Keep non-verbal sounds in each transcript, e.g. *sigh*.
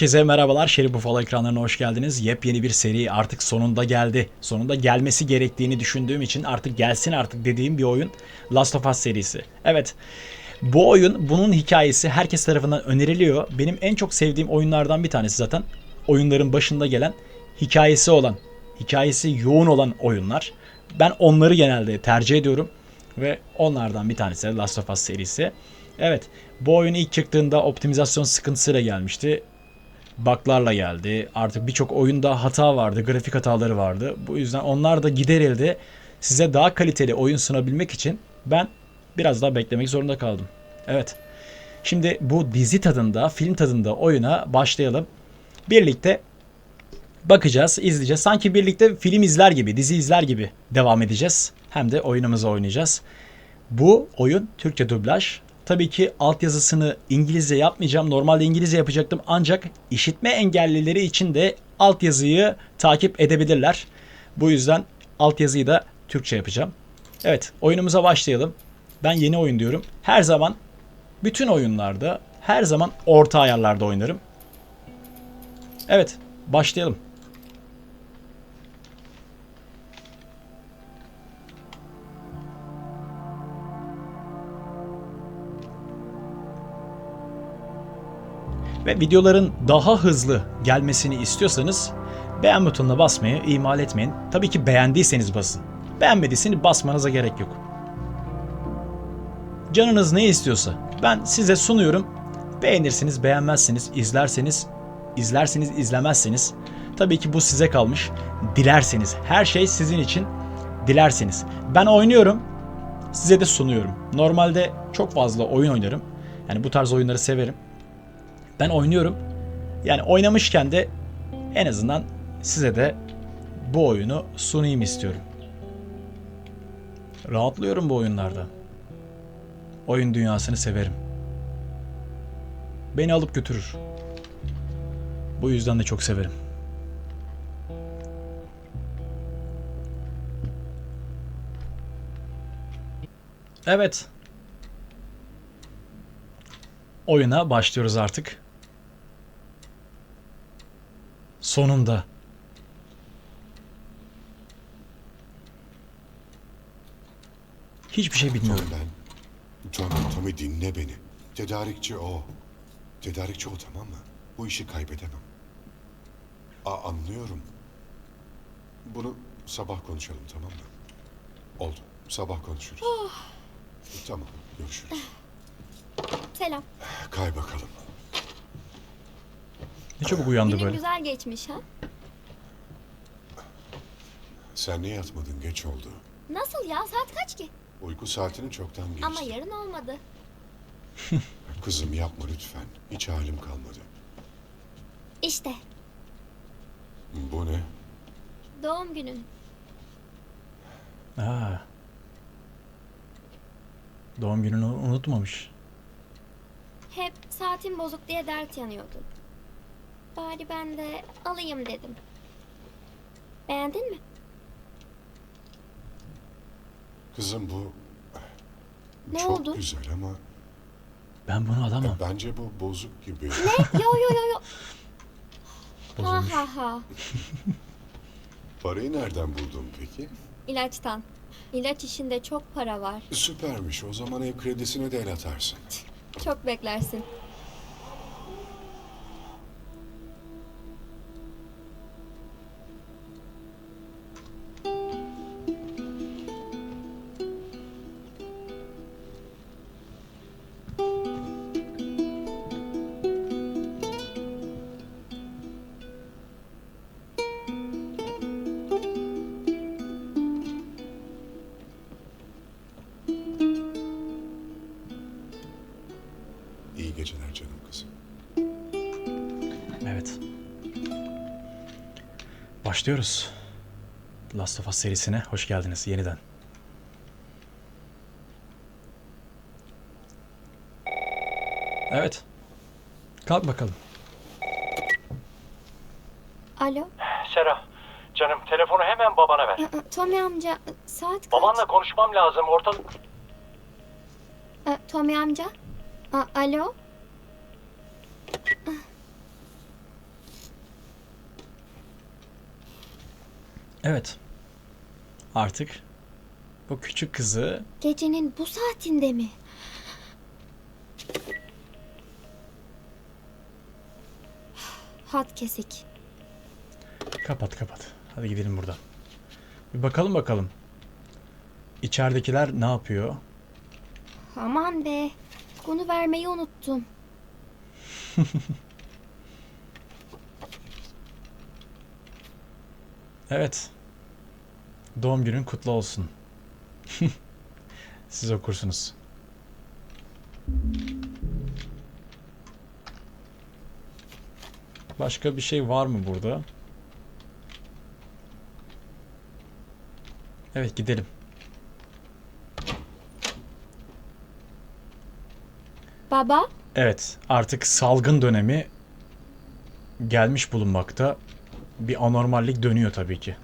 Herkese merhabalar. Şerif Bufalo ekranlarına hoş geldiniz. Yepyeni bir seri artık sonunda geldi. Sonunda gelmesi gerektiğini düşündüğüm için artık gelsin artık dediğim bir oyun Last of Us serisi. Evet. Bu oyun, bunun hikayesi herkes tarafından öneriliyor. Benim en çok sevdiğim oyunlardan bir tanesi zaten. Oyunların başında gelen hikayesi olan, hikayesi yoğun olan oyunlar. Ben onları genelde tercih ediyorum ve onlardan bir tanesi Last of Us serisi. Evet, bu oyun ilk çıktığında optimizasyon sıkıntısıyla gelmişti bug'larla geldi. Artık birçok oyunda hata vardı, grafik hataları vardı. Bu yüzden onlar da giderildi. Size daha kaliteli oyun sunabilmek için ben biraz daha beklemek zorunda kaldım. Evet. Şimdi bu dizi tadında, film tadında oyuna başlayalım. Birlikte bakacağız, izleyeceğiz. Sanki birlikte film izler gibi, dizi izler gibi devam edeceğiz. Hem de oyunumuzu oynayacağız. Bu oyun Türkçe dublaj. Tabii ki altyazısını İngilizce yapmayacağım. Normalde İngilizce yapacaktım ancak işitme engellileri için de altyazıyı takip edebilirler. Bu yüzden altyazıyı da Türkçe yapacağım. Evet, oyunumuza başlayalım. Ben yeni oyun diyorum. Her zaman bütün oyunlarda her zaman orta ayarlarda oynarım. Evet, başlayalım. Ve videoların daha hızlı gelmesini istiyorsanız beğen butonuna basmayı ihmal etmeyin. Tabii ki beğendiyseniz basın. Beğenmediyseniz basmanıza gerek yok. Canınız ne istiyorsa ben size sunuyorum. Beğenirsiniz, beğenmezsiniz, izlerseniz, izlersiniz, izlemezseniz. Tabii ki bu size kalmış. Dilerseniz, her şey sizin için dilerseniz. Ben oynuyorum, size de sunuyorum. Normalde çok fazla oyun oynarım. Yani bu tarz oyunları severim. Ben oynuyorum. Yani oynamışken de en azından size de bu oyunu sunayım istiyorum. Rahatlıyorum bu oyunlarda. Oyun dünyasını severim. Beni alıp götürür. Bu yüzden de çok severim. Evet. Oyuna başlıyoruz artık. Sonunda. Hiçbir şey bilmiyorum. Ben. Tom, Tommy dinle beni. Tedarikçi o. Tedarikçi o tamam mı? Bu işi kaybedemem. A anlıyorum. Bunu sabah konuşalım tamam mı? Oldu. Sabah konuşuruz. Tamam. Görüşürüz. Selam. Kay bakalım. Ne çabuk uyandı Günün böyle. güzel geçmiş ha? Sen niye yatmadın? Geç oldu. Nasıl ya? Saat kaç ki? Uyku saatini çoktan geçti. Ama yarın olmadı. *laughs* Kızım yapma lütfen. Hiç halim kalmadı. İşte Bu ne? doğum günün. Aa. Doğum gününü unutmamış. Hep saatin bozuk diye dert yanıyordun. Bari ben de alayım dedim. Beğendin mi? Kızım bu... Ne çok oldu? güzel ama Ben bunu alamam. bence bu bozuk gibi. Ne? Yo yo yo yo. *laughs* Ha Bozulmuş. ha ha. Parayı nereden buldun peki? İlaçtan. İlaç işinde çok para var. Süpermiş. O zaman ev kredisine de el atarsın. Çok beklersin. Başlıyoruz. Last of Us serisine hoş geldiniz yeniden. Evet. Kalk bakalım. Alo? Sera, canım telefonu hemen babana ver. Aa, Tommy amca saat kaç? Babanla konuşmam lazım. Ortalık... Aa, Tommy amca? Aa, alo? Evet. Artık bu küçük kızı Gecenin bu saatinde mi? Hat kesik. kapat kapat. Hadi gidelim buradan. Bir bakalım bakalım. İçeridekiler ne yapıyor? Aman be. Bunu vermeyi unuttum. *laughs* Evet. Doğum günün kutlu olsun. *laughs* Siz okursunuz. Başka bir şey var mı burada? Evet gidelim. Baba? Evet artık salgın dönemi gelmiş bulunmakta. Bir anormallik dönüyor tabii ki.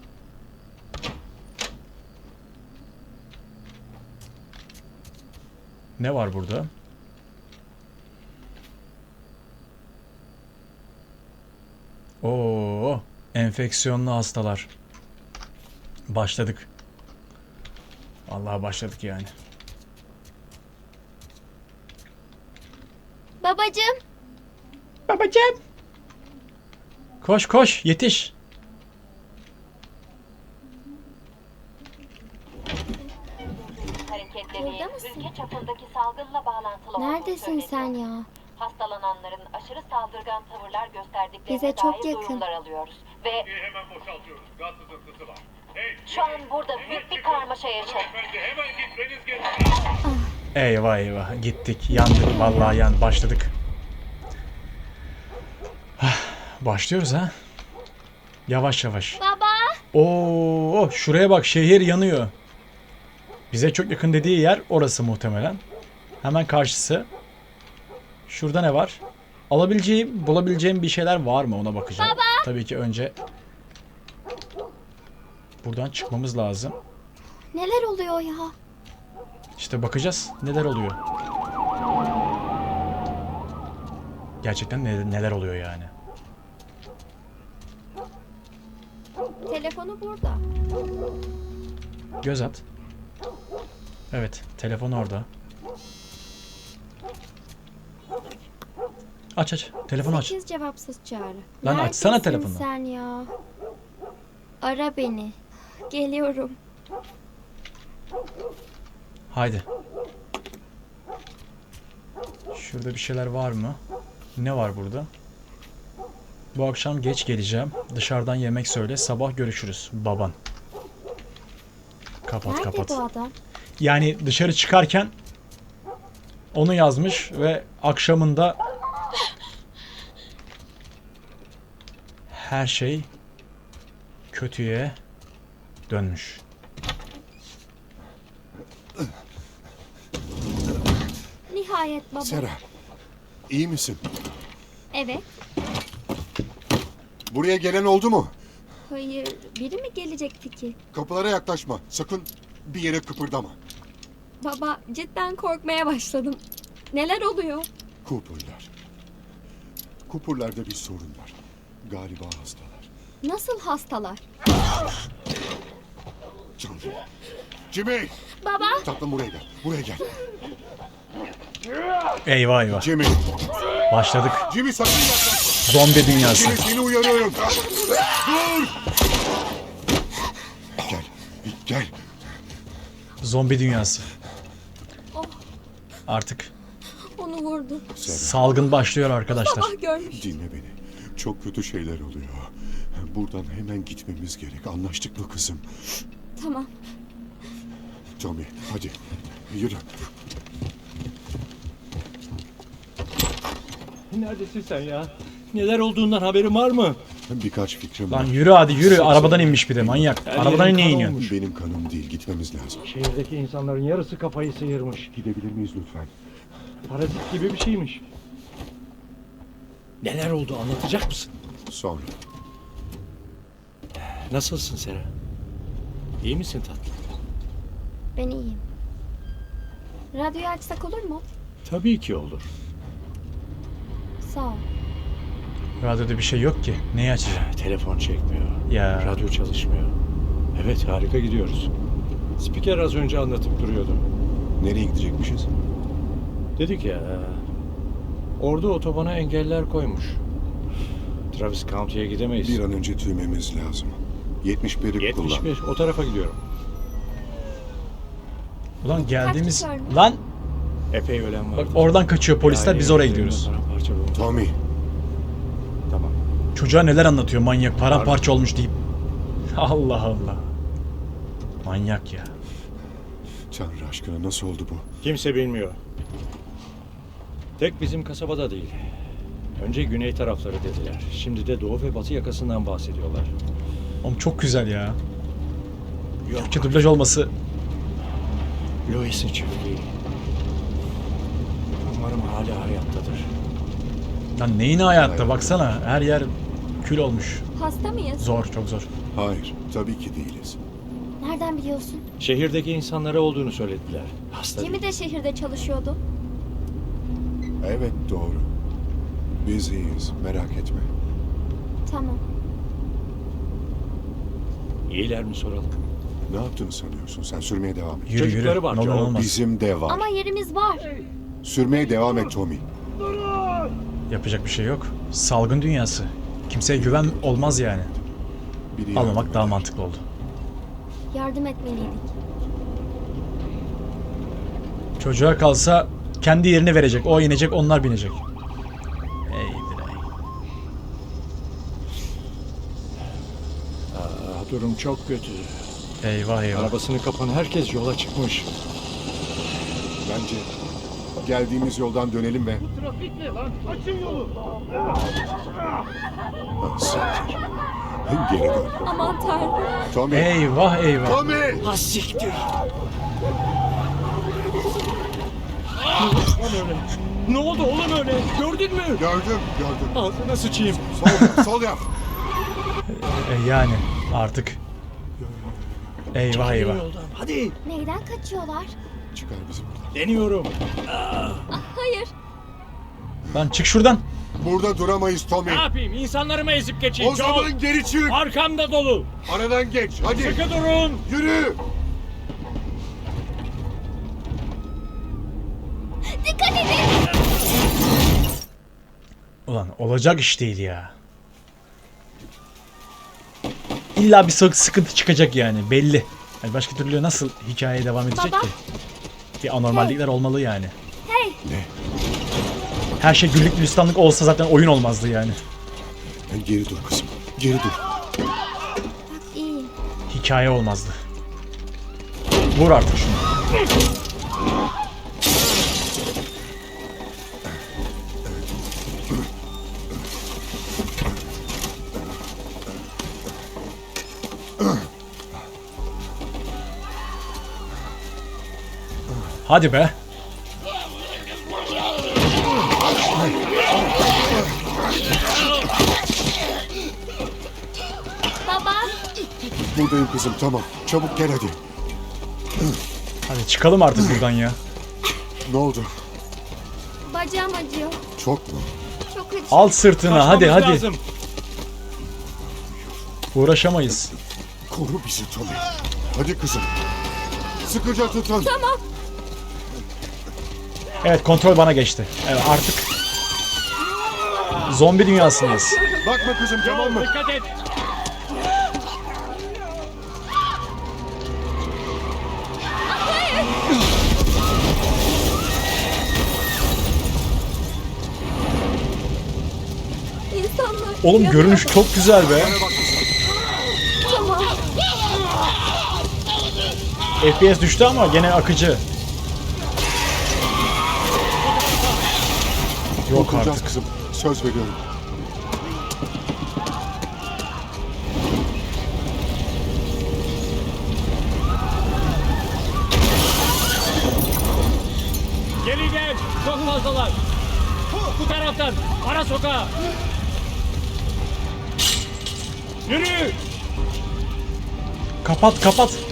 Ne var burada? Oo, enfeksiyonlu hastalar. Başladık. Vallahi başladık yani. Babacım. Babacığım. Koş koş yetiş. hareketleri Burada mısın? ülke çapındaki salgınla bağlantılı olduğu Neredesin söyleniyor. sen ya? Hastalananların aşırı saldırgan tavırlar gösterdiklerine Bize çok dair yakın. duyumlar alıyoruz. Ve hemen boşaltıyoruz. Gaz sızıntısı var. Hey, şu an burada büyük bir karmaşa yaşanıyor. bence hemen gitmeniz gerekiyor. Eyvah eyvah gittik yandık vallahi yan başladık. Başlıyoruz ha. Yavaş yavaş. Baba. Oo şuraya bak şehir yanıyor. Bize çok yakın dediği yer orası muhtemelen. Hemen karşısı. Şurada ne var? Alabileceğim, bulabileceğim bir şeyler var mı ona bakacağım. Tabii ki önce buradan çıkmamız lazım. Neler oluyor ya? İşte bakacağız neler oluyor. Gerçekten ne- neler oluyor yani. Telefonu burada. Göz at. Evet, telefon orada. Aç aç. Telefonu aç. Sekiz cevapsız çağrı. Lan açsana telefonu. sen ya? Ara beni. Geliyorum. Haydi. Şurada bir şeyler var mı? Ne var burada? Bu akşam geç geleceğim. Dışarıdan yemek söyle. Sabah görüşürüz. Baban. Kapat Nerede kapat. bu adam? Yani dışarı çıkarken onu yazmış ve akşamında her şey kötüye dönmüş. Nihayet baba. Sera, iyi misin? Evet. Buraya gelen oldu mu? Hayır. Biri mi gelecekti ki? Kapılara yaklaşma. Sakın bir yere kıpırdama. Baba cidden korkmaya başladım. Neler oluyor? Kupurlar. Kupurlarda bir sorun var. Galiba hastalar. Nasıl hastalar? Tanrım. Jimmy! Baba, Tatlım buraya gel. Buraya gel. Eyvah eyvah. Jimmy! Başladık. Jimmy sakın yaklaşma. Zombi dünyası. Seni uyarıyorum. Dur! Gel. Gel. Zombi dünyası. Artık onu vurdum. salgın başlıyor arkadaşlar. Ah görmüş. Dinle beni. Çok kötü şeyler oluyor. Buradan hemen gitmemiz gerek. Anlaştık mı kızım? Tamam. Tommy hadi. Yürü. Neredesin sen ya? Neler olduğundan haberin var mı? Birkaç fikrim Lan var. yürü hadi yürü. Arabadan inmiş bir de manyak. Arabadan yerin niye kan iniyorsun? olmuş. Benim kanım değil. Gitmemiz lazım. Şehirdeki insanların yarısı kafayı sıyırmış. Gidebilir miyiz lütfen? Parazit gibi bir şeymiş. Neler oldu anlatacak mısın? Sonra. Nasılsın Sera? İyi misin tatlım? Ben iyiyim. Radyoyu açsak olur mu? Tabii ki olur. Sağ ol. Radyoda bir şey yok ki. Neyi açacağım? Telefon çekmiyor. Ya. Radyo çalışmıyor. Evet harika gidiyoruz. Spiker az önce anlatıp duruyordu. Nereye gidecekmişiz? Dedik ya. Orada otobana engeller koymuş. Travis County'ye gidemeyiz. Bir an önce tüymemiz lazım. 71'i kullan. 75 o tarafa gidiyorum. Ulan geldiğimiz... Lan Epey ölen var. bak oradan kaçıyor polisler biz oraya gidiyoruz. Tommy. Çocuğa neler anlatıyor manyak paramparça olmuş deyip. Allah Allah. Manyak ya. Tanrı aşkına nasıl oldu bu? Kimse bilmiyor. Tek bizim kasabada değil. Önce güney tarafları dediler. Şimdi de doğu ve batı yakasından bahsediyorlar. Oğlum çok güzel ya. Yok. Türkçe dublaj olması Louis'in çiftliği. Umarım hala hayattadır. Lan neyin hayatta baksana her yer kül olmuş. Hasta mıyız? Zor çok zor. Hayır, tabii ki değiliz. Nereden biliyorsun? Şehirdeki insanlara olduğunu söylediler. Hasta Kimi de şehirde çalışıyordu. Evet doğru. Biz iyiyiz, merak etme. Tamam. İyiler mi soralım? Ne yaptığını sanıyorsun? Sen sürmeye devam et. Yürü yürü. Var, Ne olur olmaz. Bizim de var. Ama yerimiz var. Sürmeye devam et Tommy. Yapacak bir şey yok. Salgın dünyası. Kimseye güven olmaz yani. Biri Almamak daha eder. mantıklı oldu. Yardım etmeliydik. Çocuğa kalsa kendi yerini verecek. O inecek onlar binecek. Ey birey. Aa, durum çok kötü. Eyvah eyvah. Arabasını kapan herkes yola çıkmış. Bence geldiğimiz yoldan dönelim ve... Trafik ne lan? Açın yolu. Siktir. Geri dön. Aman tanrım. Tommy! Eyvah eyvah. Tommy! Ha siktir. Ne oldu oğlum öyle? Gördün mü? Gördüm, gördüm. Ağzına sıçayım. Sol yap, sol yap. E yani artık. Eyvah eyvah. Yoldan. Hadi. Neyden kaçıyorlar? Çıkar bizi Deniyorum. Hayır. Lan çık şuradan. Burada duramayız Tommy. Ne yapayım? İnsanlarımı ezip geçeyim. O zaman geri çık. Arkamda dolu. Aradan geç. Hadi. Sıkı durun. Yürü. Dikkat edin. Ulan olacak iş değil ya. İlla bir sı- sıkıntı çıkacak yani belli. Yani başka türlü nasıl hikaye devam edecek Baba. ki? Bir anormallikler olmalı yani. Hey. Ne? Her şey güllük gülistanlık olsa zaten oyun olmazdı yani. Geri dur kızım. Geri dur. İyi. Hikaye olmazdı. Vur artık şunu. Hadi be. Baba. Buradayım kızım tamam. Çabuk gel hadi. Hadi çıkalım artık buradan ya. Ne oldu? Bacağım acıyor. Çok mu? Çok acıyor. Al sırtına hadi hadi. lazım. Uğraşamayız. Koru bizi Tommy. Hadi kızım. sıkıca tutun. Evet kontrol bana geçti. Evet artık zombi dünyasındayız. Bakma kızım tamam mı? Dikkat et. İnsanlar. Oğlum görünüş çok güzel be. Tamam. FPS düştü ama gene akıcı. Yok artık. kızım. Söz veriyorum. Geri gel. Çok fazlalar. Bu taraftan. Ara sokağa. Yürü. Kapat kapat.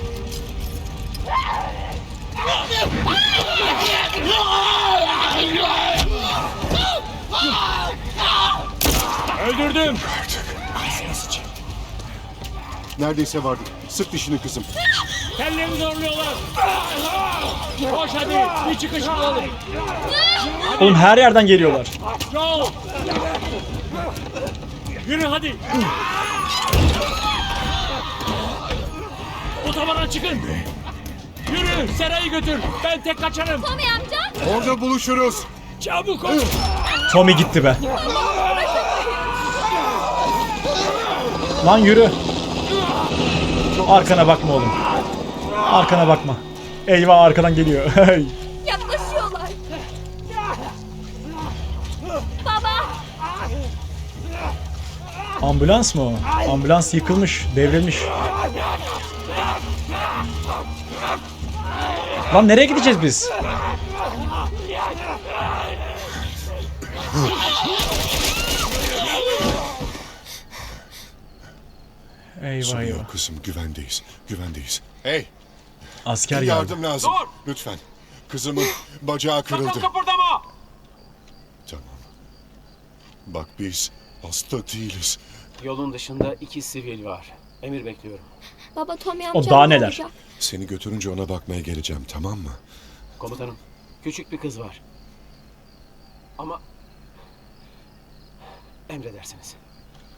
Neredeyse vardık. Sık dişini kızım. Tellerini zorluyorlar. Koş hadi. Bir çıkış bulalım. Oğlum her yerden geliyorlar. Joel. Yürü hadi. Otobana çıkın. Yürü. Serayı götür. Ben tek kaçarım. Tommy amca. Orada buluşuruz. Çabuk ol. Tommy gitti be. Lan yürü. Arkana bakma oğlum. Arkana bakma. Eyvah arkadan geliyor. *laughs* Yaklaşıyorlar. Baba. Ambulans mı o? Ambulans yıkılmış, devrilmiş. Lan nereye gideceğiz biz? Eyvah Sorun eyvah. yok kızım güvendeyiz. Güvendeyiz. Hey Asker bir yardım. yardım lazım. Dur! Lütfen. Kızımın bacağı kırıldı. Sakın kıpırdama. Tamam. Bak biz hasta değiliz. Yolun dışında iki sivil var. Emir bekliyorum. Baba Tommy amca. daha ne neler? olacak? Seni götürünce ona bakmaya geleceğim tamam mı? Komutanım, küçük bir kız var. Ama... Emredersiniz.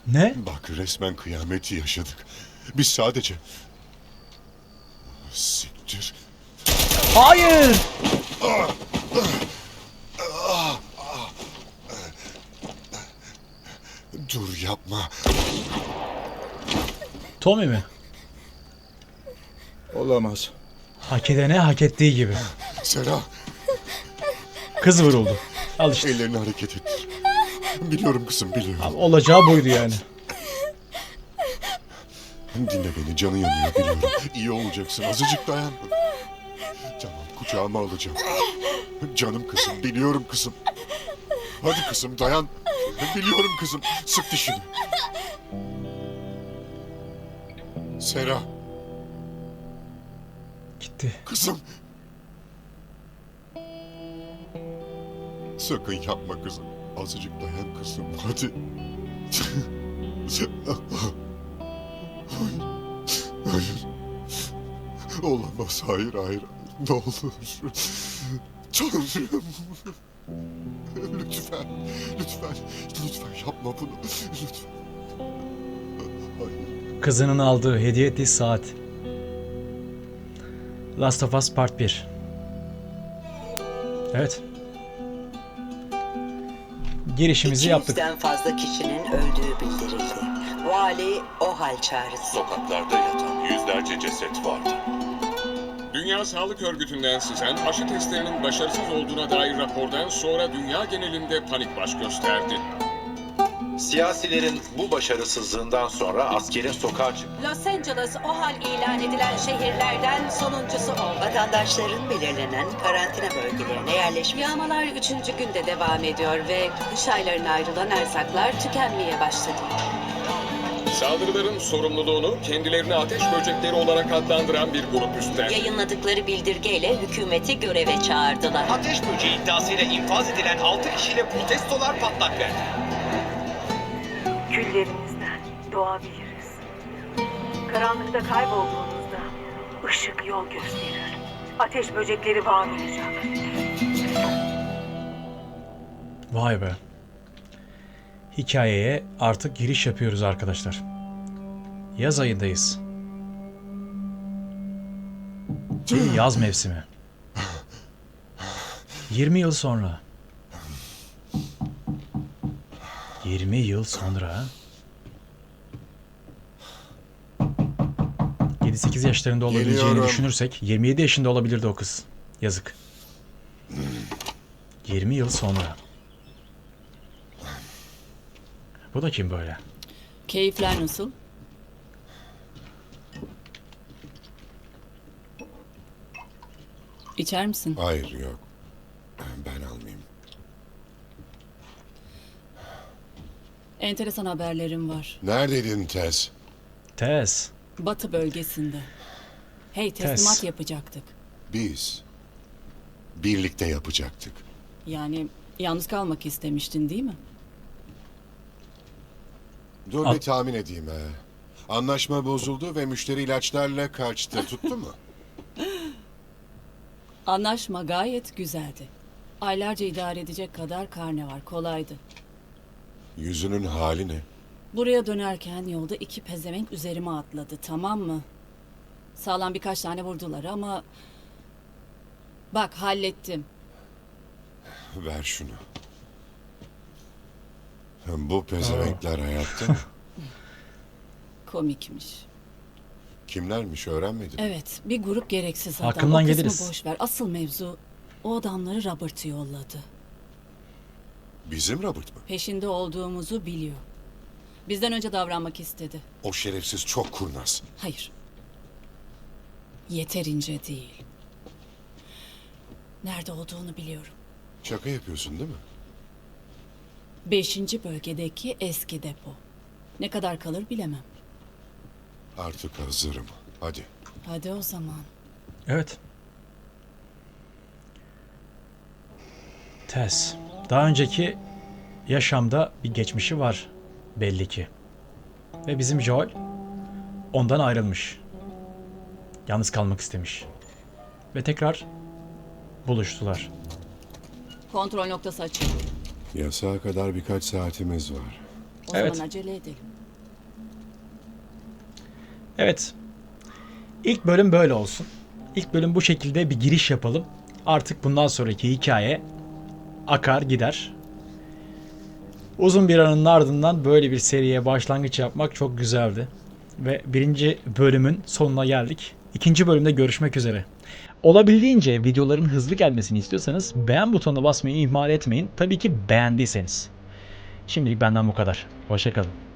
Ne? Bak resmen kıyameti yaşadık. Biz sadece... Siktir. Hayır. Dur yapma. Tommy mi? Olamaz. Hak edene hak ettiği gibi. Sera Kız vuruldu. Al işte. ellerini hareket ettir. *laughs* Biliyorum kızım biliyorum. Olacağı buydu yani. Dinle beni canın yanıyor biliyorum. İyi olacaksın azıcık dayan. Tamam kucağıma alacağım. Canım kızım biliyorum kızım. Hadi kızım dayan. Biliyorum kızım. Sık dişini. Sera Gitti. kızım. Sakın yapma kızım. Azıcık dayan kızım. Hadi. Hayır. Hayır. Olamaz. Hayır hayır. Ne olur. Tanrım. Lütfen. Lütfen. Lütfen yapma bunu. Lütfen. Kızının aldığı, hediye ettiği saat. Last of Us Part 1. Evet. Girişimizi yaptık. 200'den fazla kişinin öldüğü bildirildi. Vali o hal çağrısı. Sokaklarda yatan yüzlerce ceset vardı. Dünya Sağlık Örgütü'nden sızan aşı testlerinin başarısız olduğuna dair rapordan sonra dünya genelinde panik baş gösterdi. Siyasilerin bu başarısızlığından sonra askerin sokağa çık Los Angeles o hal ilan edilen şehirlerden sonuncusu oldu. Vatandaşların belirlenen karantina bölgelerine yerleşmesi. Yağmalar üçüncü günde devam ediyor ve kış aylarına ayrılan erzaklar tükenmeye başladı. Saldırıların sorumluluğunu kendilerini ateş böcekleri olarak adlandıran bir grup üstlendi. Yayınladıkları bildirgeyle hükümeti göreve çağırdılar. Ateş böceği iddiasıyla infaz edilen 6 kişiyle protestolar patlak verdi. Küllerinizden doğabiliriz. Karanlıkta kaybolduğunuzda ışık yol gösterir. Ateş böcekleri var olacak. Vay be. Hikayeye artık giriş yapıyoruz arkadaşlar. Yaz ayındayız. Bir yaz mevsimi. *laughs* 20 yıl sonra. 20 yıl sonra. 7-8 yaşlarında olabileceğini Geliyorum. düşünürsek 27 yaşında olabilirdi o kız. Yazık. 20 yıl sonra. Bu da kim böyle? Keyifler nasıl? İçer misin? Hayır yok. Ben almayayım. Enteresan haberlerim var. Neredeydin Tess? Tez. Batı bölgesinde. Hey teslimat Tez. yapacaktık. Biz. Birlikte yapacaktık. Yani yalnız kalmak istemiştin değil mi? Dur Al. bir tahmin edeyim ha. Anlaşma bozuldu ve müşteri ilaçlarla kaçtı. Tuttu mu? *laughs* Anlaşma gayet güzeldi. Aylarca idare edecek kadar karne var. Kolaydı. Yüzünün hali ne? Buraya dönerken yolda iki pezevenk üzerime atladı tamam mı? Sağlam birkaç tane vurdular ama... Bak hallettim. Ver şunu. Bu pezevenkler hayatta mı? *laughs* Komikmiş. Kimlermiş öğrenmedin? Evet bir grup gereksiz adam. Hakkından o kısmı geliriz. boş ver. Asıl mevzu o adamları Robert'ı yolladı. Bizim Robert mı? Peşinde olduğumuzu biliyor. Bizden önce davranmak istedi. O şerefsiz çok kurnaz. Hayır. Yeterince değil. Nerede olduğunu biliyorum. Şaka yapıyorsun değil mi? Beşinci bölgedeki eski depo. Ne kadar kalır bilemem. Artık hazırım. Hadi. Hadi o zaman. Evet. Tez. Daha önceki yaşamda bir geçmişi var belli ki. Ve bizim Joel ondan ayrılmış. Yalnız kalmak istemiş. Ve tekrar buluştular. Kontrol noktası açık. Yasağa kadar birkaç saatimiz var. O Evet. zaman acele edelim. Evet. İlk bölüm böyle olsun. İlk bölüm bu şekilde bir giriş yapalım. Artık bundan sonraki hikaye akar gider. Uzun bir aranın ardından böyle bir seriye başlangıç yapmak çok güzeldi. Ve birinci bölümün sonuna geldik. İkinci bölümde görüşmek üzere. Olabildiğince videoların hızlı gelmesini istiyorsanız beğen butonuna basmayı ihmal etmeyin. Tabii ki beğendiyseniz. Şimdilik benden bu kadar. Hoşçakalın.